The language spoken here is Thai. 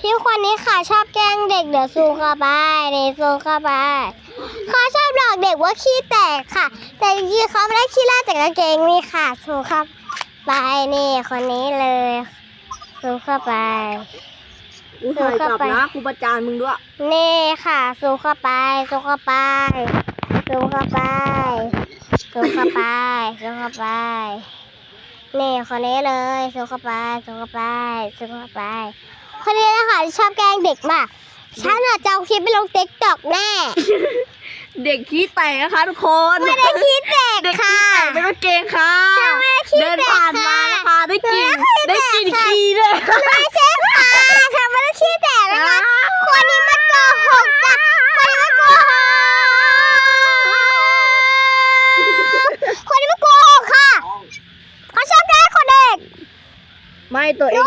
พี่คนนี้ค่ะชอบแกล้งเด็กเดี๋ยวซูมเข้าไปนี่ซูมเข้าไปเขาชอบหลอกเด็กว่าขี้แตกค่ะ แต่จริงๆเขาไม่ได้ขี้ราดจากกางเกงนี่ค่ะซูมเข้าไปนี่คนนี้เลยซูมเข้าไปกูถ่ายกลับนะกูประจานมึงด้วยนี่ค่ะซูมเข้าไปซูมเข้าไปซูมเข้าไปซูมเข้าไปซูมเข้าไปนี่คนนี้เลยซูมเข้าไปซูมเข้าไปซูมเข้าไปคนนี้นะ คะที่ชอบแกล้งเด็กมากฉันอาจจะเอาคลิปไปลงติ๊กต็อกแน่ เด็กขี้แตกนะคะทุกคนไม่ได้ขี้แตกเด็กค่ะขี้แตกเป็นกางเกงค่ะฉันไม่ได้ขี้เดินแตกผ่านมาค่ะนะคะได้กลินไม่ได้ได้ขี้กลินแตกค่ะขี้ด้วยไม่ใช่ค่ะฉันไม่ได้ขี้แตกนะคะคนนี้มันโกหกจ้ะคนนี้มันโกหกคนนี้มันโกหกค่ะเขาชอบแกล้งคนเด็กไม่ตัวเอง